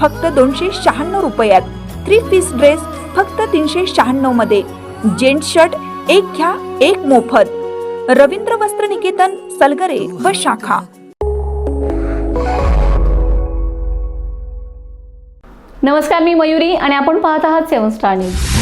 फक्त दोनशे शहाण्णव रुपयात. थ्री पीस ड्रेस फक्त तीनशे शहाण्णवमध्ये. जेंट्स शर्ट एक घ्या एक मोफत. रवींद्र वस्त्र निकेतन सलगरे व शाखा. नमस्कार मी मयुरी आणि आपण पाहत आहात सेवन स्टार न्यूज.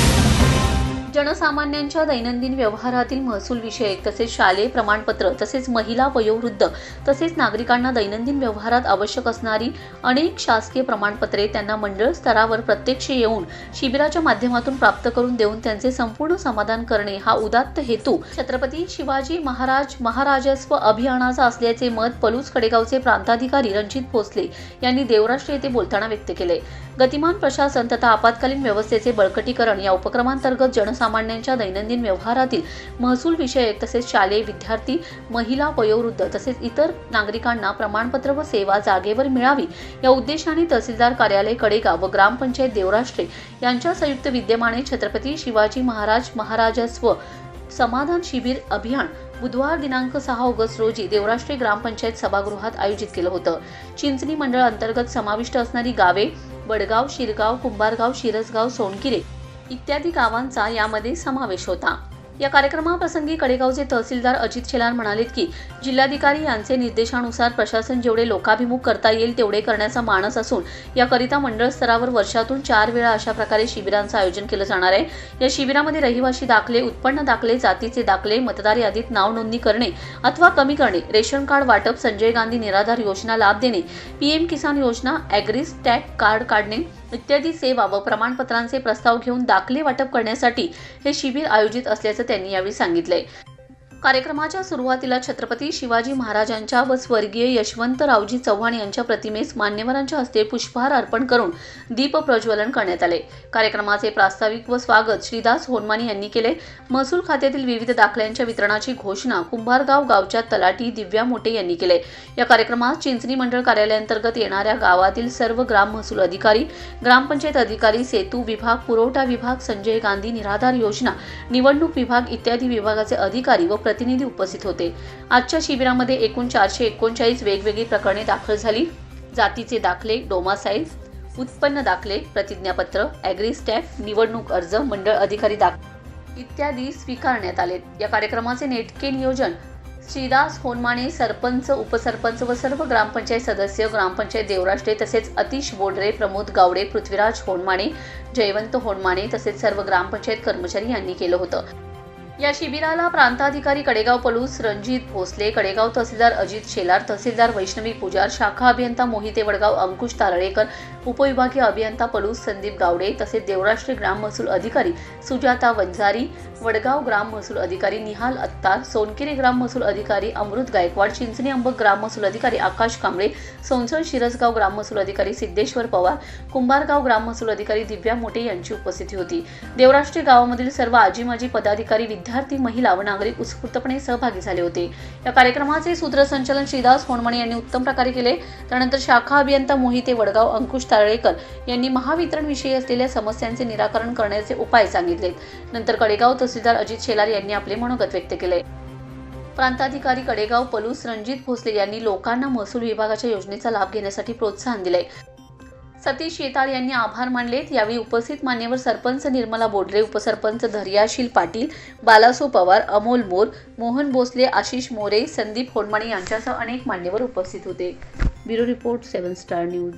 जनसामान्यांच्या दैनंदिन व्यवहारातील महसूल विषयक तसेच शालेय प्रमाणपत्र तसेच महिला वयोवृद्ध तसेच नागरिकांना दैनंदिन व्यवहारात आवश्यक असणारी अनेक शासकीय प्रमाणपत्रे त्यांना मंडळ स्तरावर प्रत्यक्ष येऊन शिबिराच्या माध्यमातून प्राप्त करून देऊन त्यांचे संपूर्ण समाधान करणे हा उदात्त हेतू छत्रपती शिवाजी महाराज महाराजस्व अभियानाचा असल्याचे मत पलूस कडेगावचे प्रांताधिकारी रणजित भोसले यांनी देवराष्ट्र येथे बोलताना व्यक्त केले. गतिमान प्रशासन तथा आपत्कालीन व्यवस्थेचे बळकटीकरण या उपक्रमांतर्गत सर्वसामान्यांच्या दैनंदिन व्यवहारातील महसूल विषयक तसेच शालेय विद्यार्थी महिला वयोवृद्ध तसेच इतर नागरिकांना प्रमाणपत्र व सेवा जागेवर मिळावी या उद्देशाने तहसीलदार कार्यालय कडेगाव व ग्रामपंचायत देवराष्ट्रे यांच्या संयुक्त विद्यमाने छत्रपती शिवाजी महाराज महाराजस्व समाधान शिबिर अभियान बुधवार दिनांक सहा ऑगस्ट रोजी देवराष्ट्रे ग्रामपंचायत सभागृहात आयोजित केलं होतं. चिंचणी मंडळ अंतर्गत समाविष्ट असणारी गावे वडगाव शिरगाव कुंभारगाव शिरसगाव सोनकिरे इत्यादी गावांचा यामध्ये समावेश होता. या कार्यक्रमाप्रसंगी कडेगावचे तहसीलदार अजित शेलार म्हणालेत की जिल्हाधिकारी यांचे निर्देशानुसार प्रशासन जेवढे लोकाभिमुख करता येईल तेवढे करण्याचा मानस असून याकरिता मंडळ स्तरावर वर्षातून चार वेळा अशा प्रकारे शिबिरांचं आयोजन केलं जाणार आहे. या शिबिरामध्ये रहिवासी दाखले उत्पन्न दाखले जातीचे दाखले मतदार यादीत नाव नोंदणी करणे अथवा कमी करणे रेशन कार्ड वाटप संजय गांधी निराधार योजना लाभ देणे पीएम किसान योजना ॲग्रीस टॅग कार्ड काढणे इत्यादी सेवा व प्रमाणपत्रांचे प्रस्ताव घेऊन दाखले वाटप करण्यासाठी हे शिबिर आयोजित असल्याचं त्यांनी यावेळी सांगितलंय. कार्यक्रमाच्या सुरुवातीला छत्रपती शिवाजी महाराजांच्या व स्वर्गीय यशवंतरावजी चव्हाण यांच्या प्रतिमेस मान्यवरांच्या हस्ते पुष्पहार अर्पण करून दीप प्रज्वलन करण्यात आले. कार्यक्रमाचे प्रास्ताविक व स्वागत श्रीदास होनमानी यांनी केले. महसूल खात्यातील विविध दाखल्यांच्या वितरणाची घोषणा कुंभारगाव गावच्या तलाठी दिव्या मोटे यांनी केले. या कार्यक्रमात चिंचणी मंडळ कार्यालयांतर्गत येणाऱ्या गावातील सर्व ग्राम महसूल अधिकारी ग्रामपंचायत अधिकारी सेतू विभाग पुरवठा विभाग संजय गांधी निराधार योजना निवडणूक विभाग इत्यादी विभागाचे अधिकारी व प्रतिनिधी उपस्थित होते. आजच्या शिबिरामध्ये एकूण चारशे एकोणचाळीस वेगवेगळी प्रकरणे दाखल झाली. जातीचे दाखले डोमासाईल उत्पन्न दाखले प्रतिज्ञापत्र ॲग्री स्टॅफ निवडणूक अर्ज मंडळ अधिकारी दाख इत्यादी स्वीकारण्यात आले या कार्यक्रमाचे नेटके नियोजन श्रीदास होनमाने सरपंच उपसरपंच व सर्व ग्रामपंचायत सदस्य ग्रामपंचायत देवराष्ट्रे तसेच अतिश बोडरे प्रमोद गावडे पृथ्वीराज होनमाने जयवंत होनमाने तसेच सर्व ग्रामपंचायत कर्मचारी यांनी केलं होतं. या शिबिराला प्रांताधिकारी कडेगाव पलूस रणजित भोसले कडेगाव तहसीलदार अजित शेलार तहसीलदार वैष्णवी पुजार शाखा अभियंता मोहिते वडगाव अंकुश तारळेकर उपविभागीय अभियंता पलूस संदीप गावडे तसेच देवराष्ट्र ग्राम महसूल अधिकारी सुजाता वंजारी वडगाव ग्राम महसूल अधिकारी निहाल अत्तार सोनकिरे ग्राम महसूल अधिकारी अमृत गायकवाड चिंचणी अंबक ग्राम महसूल अधिकारी आकाश कांबळे सोनसळ शिरसगाव ग्राम महसूल अधिकारी सिद्धेश्वर पवार कुंभारगाव ग्राम महसूल अधिकारी दिव्या मोटे यांची उपस्थिती होती. देवराष्ट्री गावामधील सर्व आजी माजी पदाधिकारी विद्यार्थी महिला व नागरिक उत्स्फूर्तपणे सहभागी झाले होते. या कार्यक्रमाचे सूत्रसंचलन श्रीदास होणमणे यांनी उत्तम प्रकारे केले. त्यानंतर शाखा अभियंता मोहिते वडगाव अंकुश तारळेकर यांनी महावितरण विषयी असलेल्या समस्यांचे निराकरण करण्याचे उपाय सांगितले. नंतर कडेगाव तहसीलदार अजित शेलार यांनी आपले मनोगत व्यक्त केले. प्रांताधिकारी कडेगाव पलूस रणजित भोसले यांनी लोकांना महसूल विभागाच्या योजनेचा लाभ घेण्यासाठी प्रोत्साहन दिले. सतीश येताळ यांनी आभार मानलेत. यावेळी उपस्थित मान्यवर सरपंच निर्मला बोडरे उपसरपंच धैर्याशील पाटील बालासो पवार अमोल मोर मोहन भोसले आशिष मोरे संदीप होडमाणे यांच्यासह अनेक मान्यवर उपस्थित होते. Bureau report seven star news.